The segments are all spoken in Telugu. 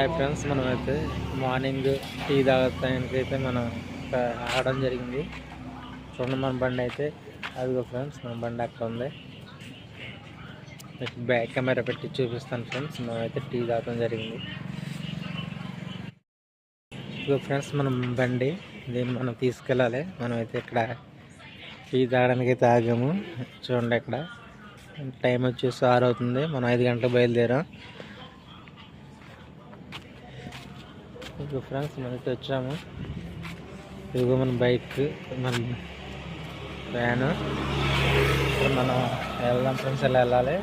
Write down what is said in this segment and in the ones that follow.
హాయ్ ఫ్రెండ్స్ మనమైతే మార్నింగ్ టీ తాగడానికి అయితే మనం ఆడడం జరిగింది. చూడండి మన బండి అయితే. అదిగో ఫ్రెండ్స్ మన బండి అక్కడ ఉంది. మీకు బ్యాక్ కెమెరా పెట్టి చూపిస్తాను ఫ్రెండ్స్ మనమైతే టీ తాగడం జరిగింది. ఇదిగో ఫ్రెండ్స్ మనం బండి దీన్ని మనం తీసుకెళ్ళాలి. మనమైతే ఇక్కడ టీ తాగడానికి అయితే ఆగాము చూడండి ఇక్కడ టైం వచ్చేసి ఆరు అవుతుంది. మనం ఐదు గంటలకు బయలుదేరాం. ఇదిగో ఫ్రెండ్స్ మనకి వచ్చాము. ఇదిగో మన బైక్ మన వ్యాన్. ఇప్పుడు మనం వెళ్దాం ఫ్రెండ్స్ ఎలా వెళ్ళాలి?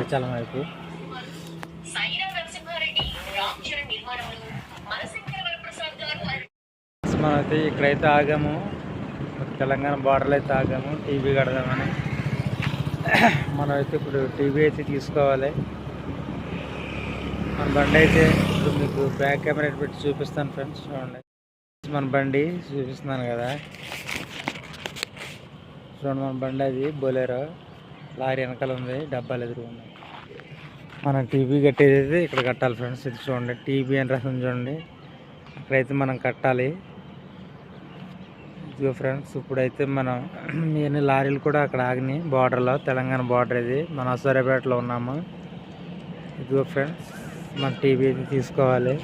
విశాలం వైపు. మనమైతే ఇక్కడైతే ఆగాము. తెలంగాణ బార్డర్లో అయితే ఆగాము. టీవీ కడదామని. మనమైతే ఇప్పుడు టీవీ అయితే తీసుకోవాలి. మన బండి అయితే ఇప్పుడు మీకు బ్యాక్ కెమెరా పెట్టి చూపిస్తాను ఫ్రెండ్స్ చూడండి. మన బండి చూపిస్తున్నాను కదా. చూడండి మన బండి అది బొలేరో. లారీ వెనకాల ఉంది డబ్బాలు ఎదురు ఉన్నాయి. మనం టీవీ కట్టేది అయితే ఇక్కడ కట్టాలి ఫ్రెండ్స్. ఇది చూడండి టీవీ అని రాసింది చూడండి. అక్కడైతే మనం కట్టాలి. ఇదిగో ఫ్రెండ్స్ ఇప్పుడైతే మనం ఇవన్నీ లారీలు కూడా అక్కడ ఆగినాయి. బార్డర్లో తెలంగాణ బార్డర్ ఇది. మన అసూర్యాపేటలో ఉన్నాము. ఇదిగో ఫ్రెండ్స్. మన టీవీ అయితే తీసుకోవాలి.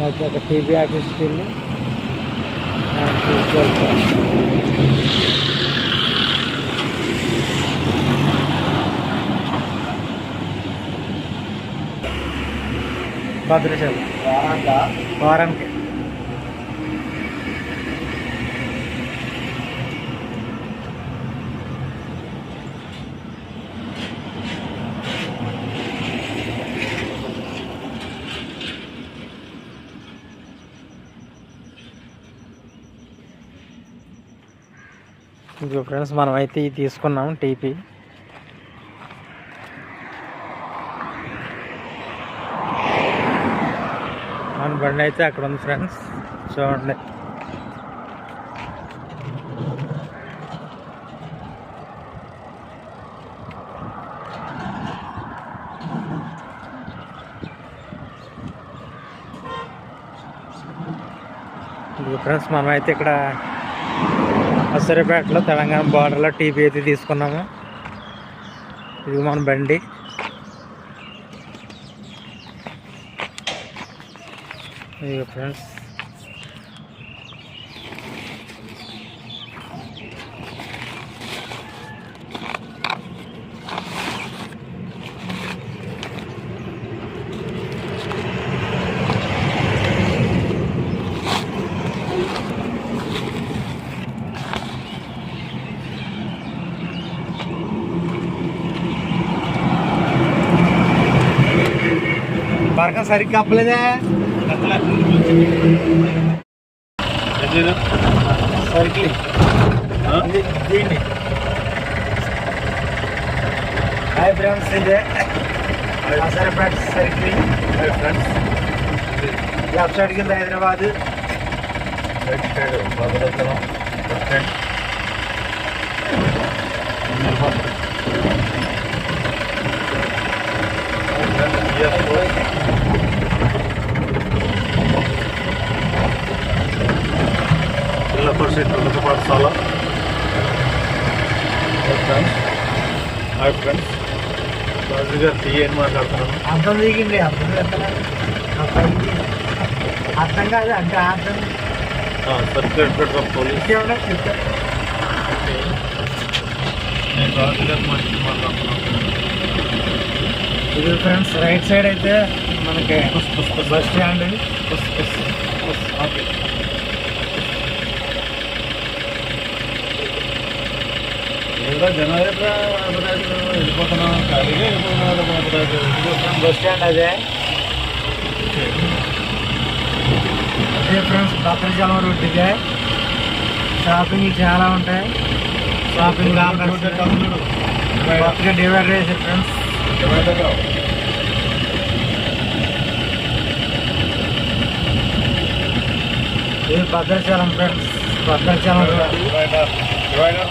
అయితే ఒక టీవీ ఆఫీస్కి వెళ్ళి ఆ, భద్రాచలం. వారానికి. ఇంకో ఫ్రెండ్స్ మనం అయితే ఇది తీసుకున్నాం టీపీ. మన బండి అయితే అక్కడ ఉంది ఫ్రెండ్స్. చూడండి. ఫ్రెండ్స్ మనం అయితే ఇక్కడ అసరిపేటలో తెలంగాణ బార్డర్లో టీపీ అయితే తీసుకున్నాము. ఇది మన బండి. ఇదిగో ఫ్రెండ్స్ బరక సరిగ్గా అప్పలేదే సరిగ్లీ దీన్ని హాయ్ ఫ్రెండ్స్ ఇదే అసరపేట సరిగ్లీ హాయ్ ఫ్రెండ్స్ లెఫ్ట్ సైడ్ కింద హైదరాబాద్ రైట్ సైడ్ పరిషత్ ఉన్నత పాఠశాల. హాయ్ ఫ్రెండ్స్ రాజు గారు టీఎన్ మాట్లాడుతున్నాను అర్థం దిగింది అర్థం అర్థం కాదు అంటే అర్థం. Circulate federal police. ఇంకేమన్నా చెప్తా నేను రాజు గారు మాట్లాడుతున్నాను? ఇది ఫ్రెండ్స్ రైట్ సైడ్ అయితే మనకి bus stand. Okay. Bus stand అదే? ఫ్రెండ్స్ భద్రాచలం రోడ్డుకి. షాపింగ్ చాలా ఉంటాయి. షాపింగ్ కొత్తగా డివైడ్ చేసే ఫ్రెండ్స్. ఇది భద్రాచలం ఫ్రెండ్స్. భద్రాచలం డివైడర్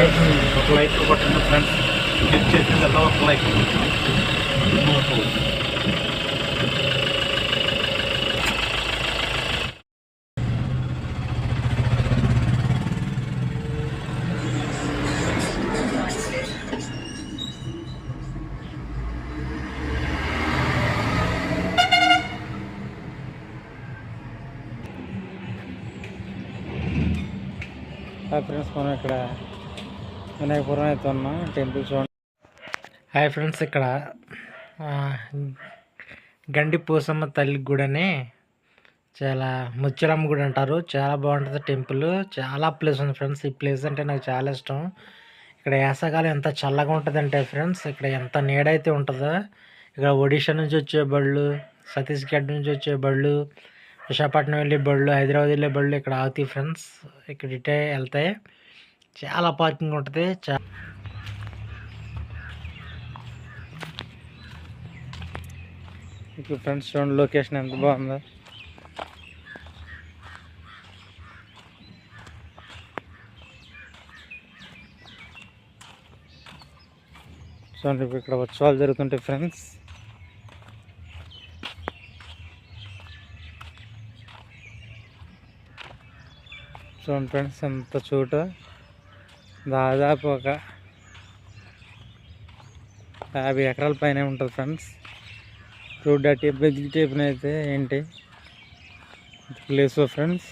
ఒక లైక్ కొట్టండి ఫ్రెండ్స్ క్లిక్ చేసింది అలా ఒక లైక్ ఫ్రెండ్స్ మనం ఇక్కడ వినాయకపురం అయితే ఉన్నాం టెంపుల్ చూడండి హాయ్ ఫ్రెండ్స్ ఇక్కడ గండి పూసమ్మ తల్లి గుడి అని చాలా ముచ్చరమ్మ గుడి అంటారు. చాలా బాగుంటుంది టెంపుల్. చాలా ప్లేస్ ఉంది ఫ్రెండ్స్. ఈ ప్లేస్ అంటే నాకు చాలా ఇష్టం. ఇక్కడ వేసవకాలం ఎంత చల్లగా ఉంటుందంటే ఫ్రెండ్స్ ఇక్కడ ఎంత నీడైతే ఉంటుందో ఇక్కడ ఒడిషా నుంచి వచ్చే బళ్ళు ఛత్తీస్గఢ్ నుంచి వచ్చే బళ్ళు విశాఖపట్నం వెళ్ళే బళ్ళు హైదరాబాద్ వెళ్ళే బళ్ళు ఇక్కడ ఆగుతాయి ఫ్రెండ్స్. ఇక్కడ ఇటే వెళ్తాయి చాలా పార్కింగ్ ఉంటుంది. చా ఇప్పుడు ఫ్రెండ్స్ చూడండి లొకేషన్ ఎంత బాగుందో. చూడండి ఇప్పుడు ఇక్కడ ఉత్సవాలు జరుగుతుంటాయి ఫ్రెండ్స్. చూడండి ఫ్రెండ్స్ ఎంత చోట. దాదాపు ఒక యాభై ఎకరాల పైన ఉంటుంది ఫ్రెండ్స్. రోడ్ ఆ టేప్ వెజిటేబుల్ అయితే ఏంటి? Place friends?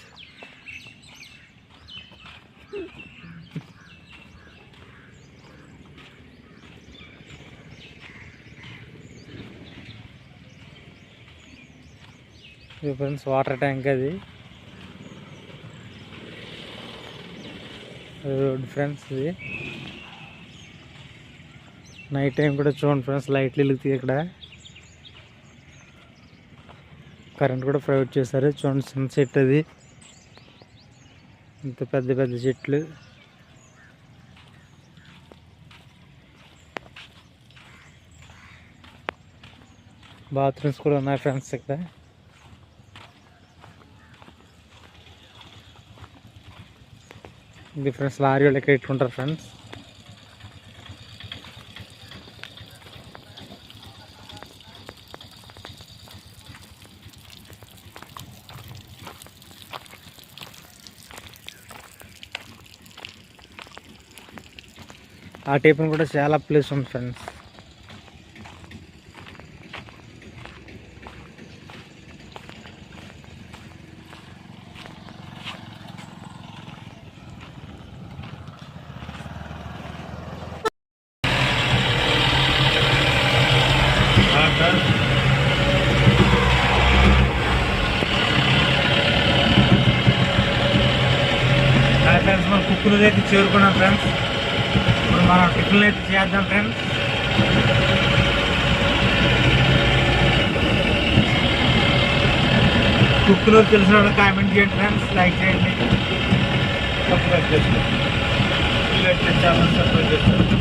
Friends water tank అది. రోడ్ ఫ్రెండ్స్ ఇది నైట్ టైం కూడా చూడండి ఫ్రెండ్స్ లైట్లు వెలుగుతాయి ఇక్కడ. కరెంట్ కూడా ప్రొవైడ్ చేశారు. చూడండి సన్సెట్ అది. ఇంత పెద్ద పెద్ద చెట్లు. బాత్రూమ్స్ కూడా ఉన్నాయి ఫ్రెండ్స్ ఇక్కడ. ఇది ఫ్రెండ్స్ లారీ వాళ్ళకి ఎక్కడ ఇట్టుకుంటారు ఫ్రెండ్స్ ఆ టైప్ కూడా చాలా ప్లేస్ ఉంది ఫ్రెండ్స్ హాయ్ ఫ్రెండ్స్ మనం కుక్కులు అయితే చేరుకున్నాం ఫ్రెండ్స్ ఇప్పుడు మనం టిఫిన్లు అయితే చేద్దాం ఫ్రెండ్స్ కుక్కులో తెలిసిన వాళ్ళు కామెంట్ చేయండి ఫ్రెండ్స్ లైక్ చేయండి. సబ్స్క్రైబ్ చేసుకోండి. వీలైతే ఛానల్ సబ్స్క్రైబ్ చేసుకోండి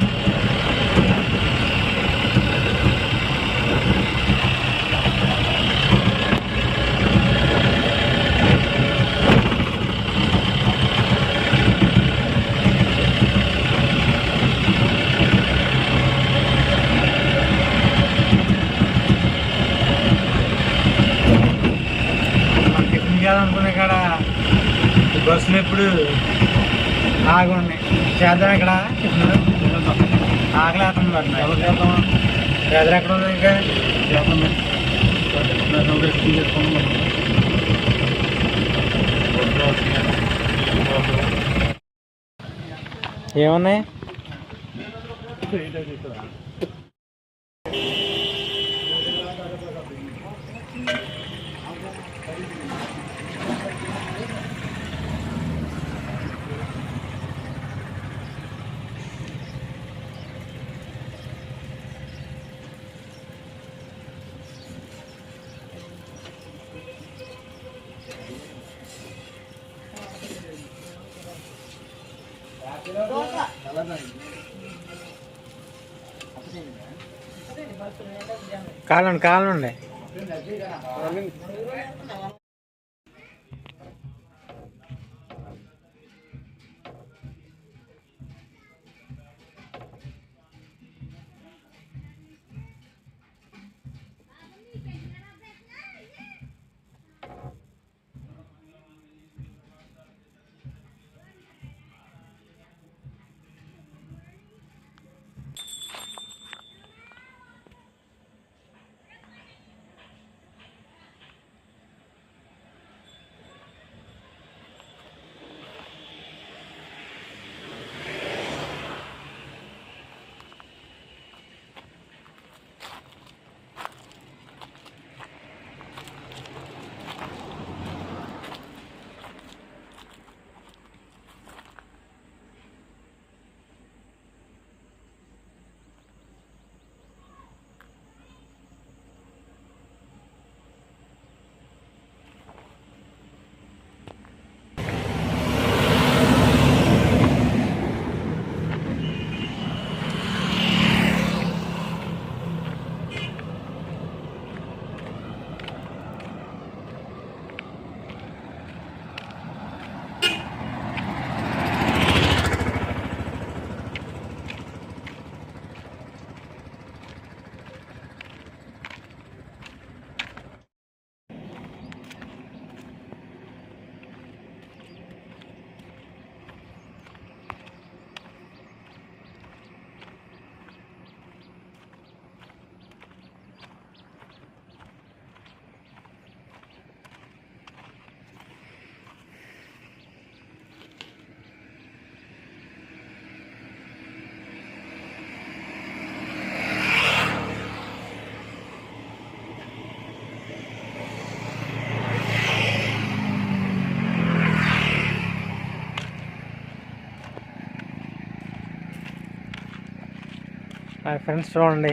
మనం టిఫిన్ చేయాలనుకునే కాడ ఈ బస్సులు ఎప్పుడు చేద్దాం ఇక్కడ. టిఫిన్ ఎవరు చేద్దాం ఎదురు ఎక్కడ ఉంది ఇంకా? ఏమున్నాయి? కాలండి కాలండి హాయ్ ఫ్రెండ్స్ చూడండి.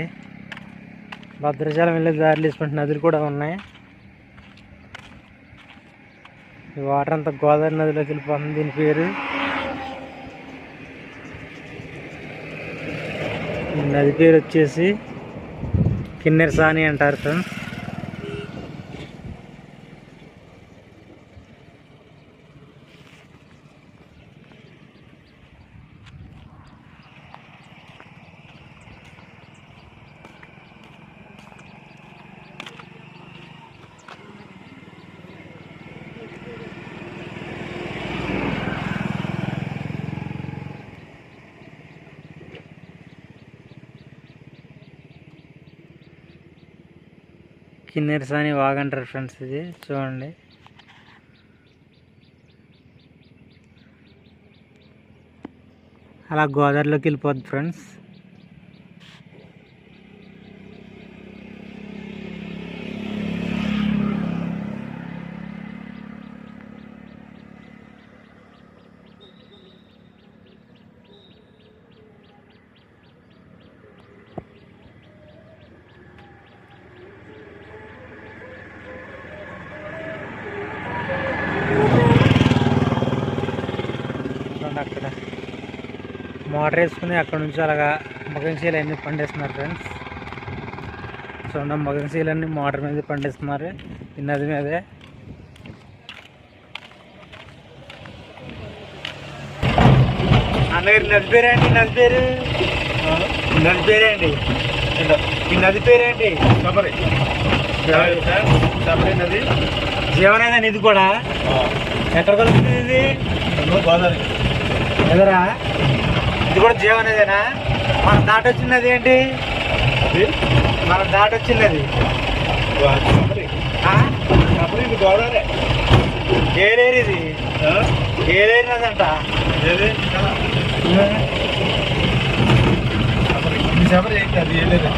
భద్రాచలం వెళ్ళే దారిలో ఇటువంటి నదులు కూడా ఉన్నాయి. ఈ వాటర్ అంతా గోదావరి నదిలోకి వెళ్ళిపోతుంది దీని పేరు. నది పేరు వచ్చేసి కిన్నెర సాని అంటారు ఫ్రెండ్స్. కిన్నెర అని వాగంటారు ఫ్రెండ్స్ ఇది. చూడండి. అలా గోదావరిలోకి వెళ్ళిపోద్ది ఫ్రెండ్స్. మోటార్ వేసుకుని అక్కడ నుంచి అలాగా మగన్సీలు అన్నీ పండిస్తున్నారు ఫ్రెండ్స్. చూడండి మగన్సీలు అన్నీ మోటార్ మీద పండిస్తున్నారు. ఈ నది మీదే అన్నగారి నది పేరేంటి? నది పేరు? నది పేరేంటి? ఈ నది పేరేంటి? శబరి శబరి నది. జీవనైన నిధి కూడా. ఎక్కడ కలుగుతుంది ఇది? గోదావరి. ఎదురా? ఇది కూడా జీవనదేనా మన దాటొచ్చినది ఏంటి? మన దాటొచ్చినది శబరి ఆ? శబరి ఇది గోదావరి ఏలేరు ఇది? ఏలేరినదంట ఏది? శబరి ఏంటి అది? ఏలేదు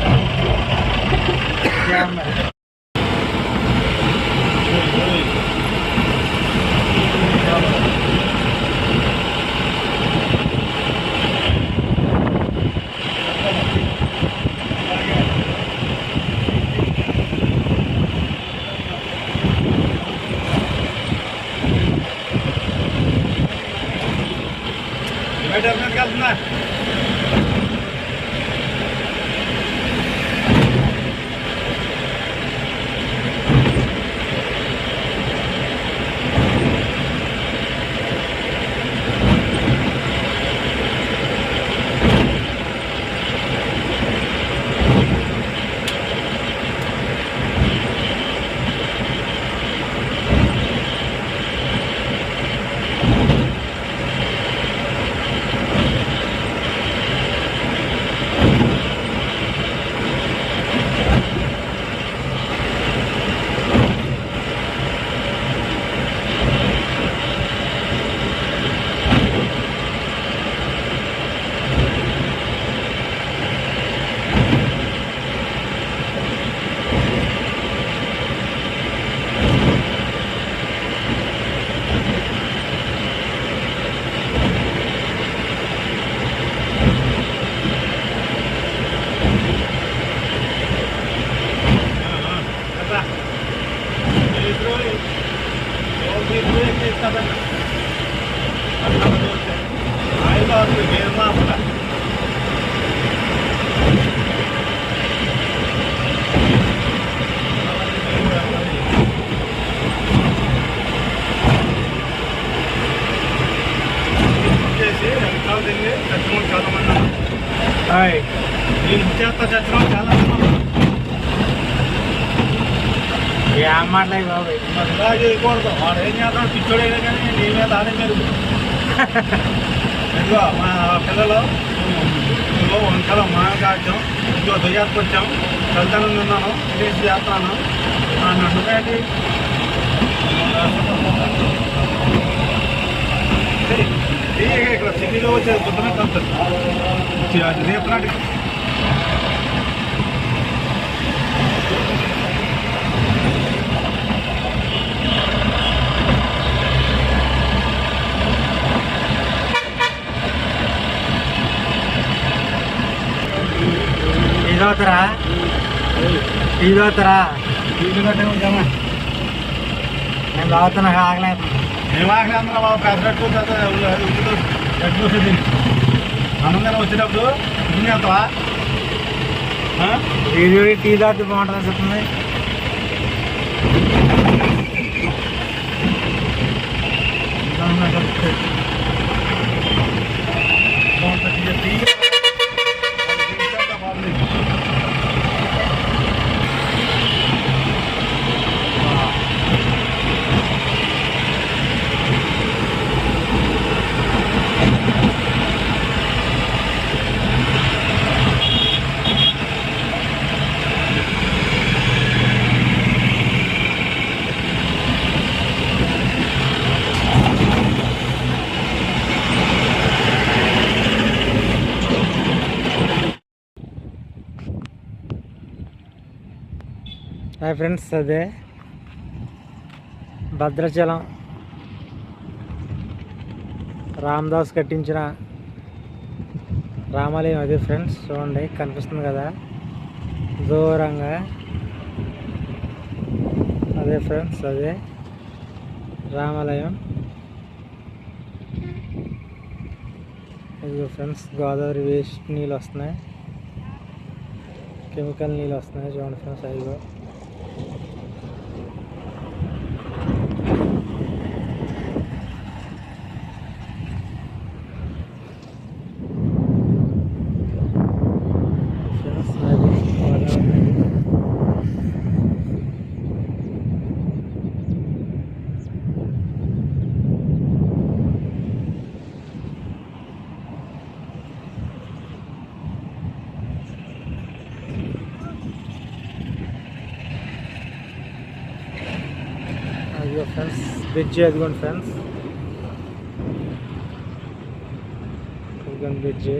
ఏం బాబు ఇలా చేయకూడదు వాడు ఏం చేస్తాడు పిచ్చోడైనా కానీ నీ మీద ఆడే ఇదిగో మా పిల్లలు ఇదిగో వంటలు మానకాచ్యం ఇదిగో దుయ్యాతకు వచ్చాం వెళ్తాను ఉన్నాను చేసి చేస్తాను నన్ను ఇక్కడ సిటీలో వచ్చే పొద్దున కంపెనీ రేపు నాటికి. ఇల్లు కట్టే జమ నేను తాగుతున్నా ఆగలేదు ఏమాగ్రంథం బాబు. పెద్దట్టు ఎట్టు వస్తుంది వచ్చేటప్పుడు ఇన్ని ఇది టీ తాగితే బాగుంటుంది చెప్తుంది. హాయ్ ఫ్రెండ్స్ అదే భద్రాచలం. రామదాస్ కట్టించిన రామాలయం అదే ఫ్రెండ్స్ చూడండి కనిపిస్తుంది కదా. దూరంగా అదే ఫ్రెండ్స్ అదే రామాలయం. ఇదిగో ఫ్రెండ్స్ గోదావరి వేస్ట్ నీళ్ళు వస్తున్నాయి. కెమికల్ నీళ్ళు వస్తున్నాయి చూడండి ఫ్రెండ్స్ అదిగో ఫ్రెండ్స్ అది గోదావరి నది. అదిగో ఫ్రెండ్స్ బ్రిడ్జ్ అదిగోండి ఫ్రెండ్స్. అదిగోండి బ్రిడ్జ్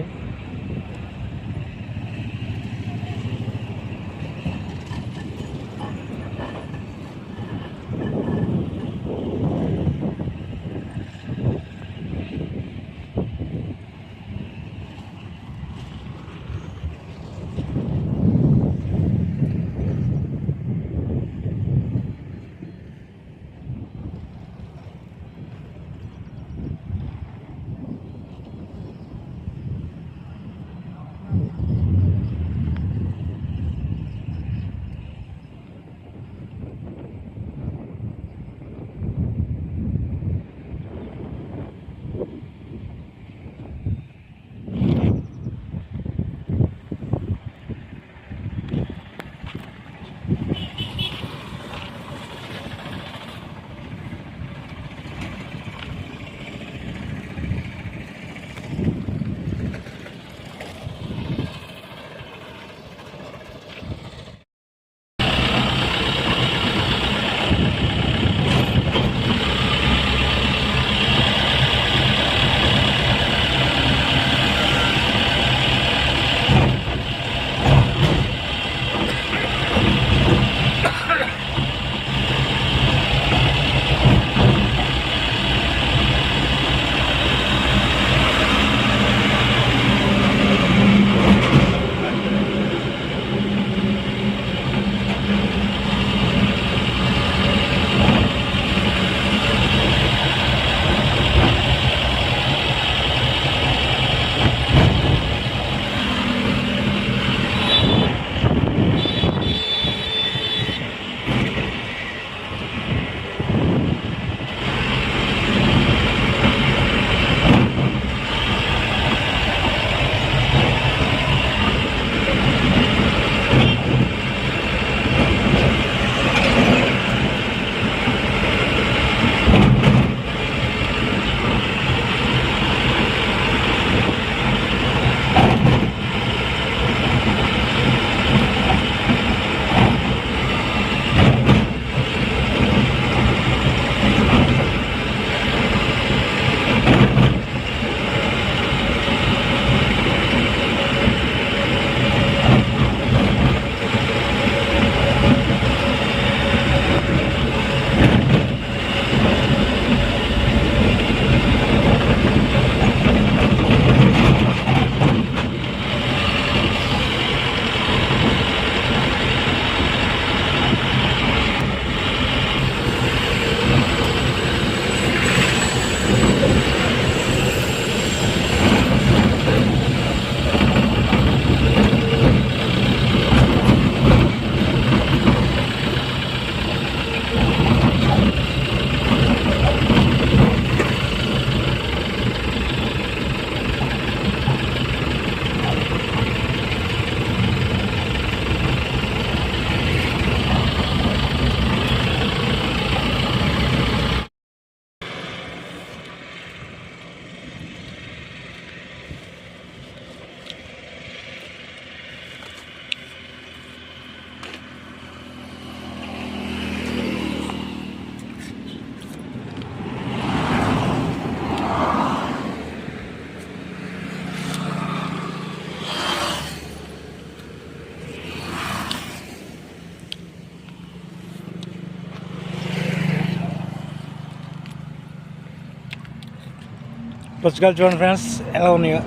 పుస్తకాలు చూడండి ఫ్రెండ్స్ ఎలా ఉన్నాయో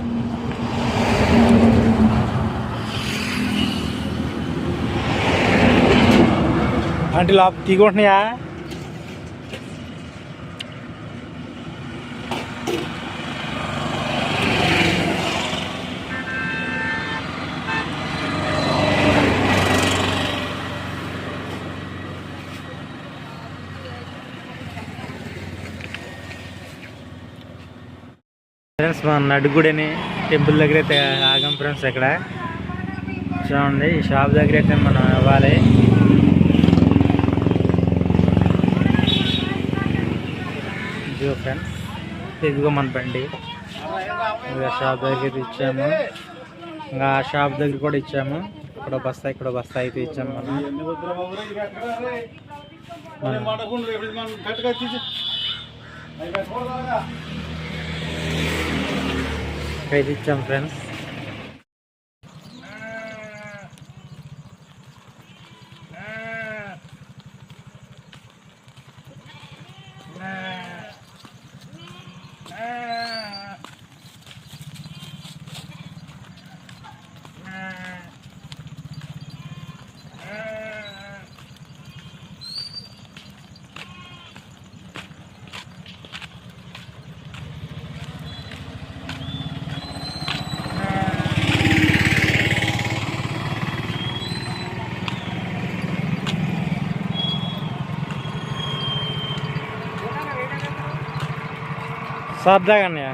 అంటే లోప ఫ్రెండ్స్ మన నడుగుడిని టెంపుల్ దగ్గర అయితే ఆగం ఫ్రెండ్స్ ఇక్కడ. చూడండి ఈ షాప్ దగ్గర అయితే మనం ఇవ్వాలి. ఇదిగో ఫ్రెండ్స్ ఇదిగో మన బండి. ఇంకా షాప్ దగ్గరికి అయితే ఇచ్చాము. ఇంకా ఆ షాప్ దగ్గర కూడా ఇచ్చాము. ఇక్కడ బస్తా ఇక్కడ బస్తా అయితే ఇచ్చాము మనం. అయితే ఇచ్చాము ఫ్రెండ్స్ সব জায়গা নিয়ে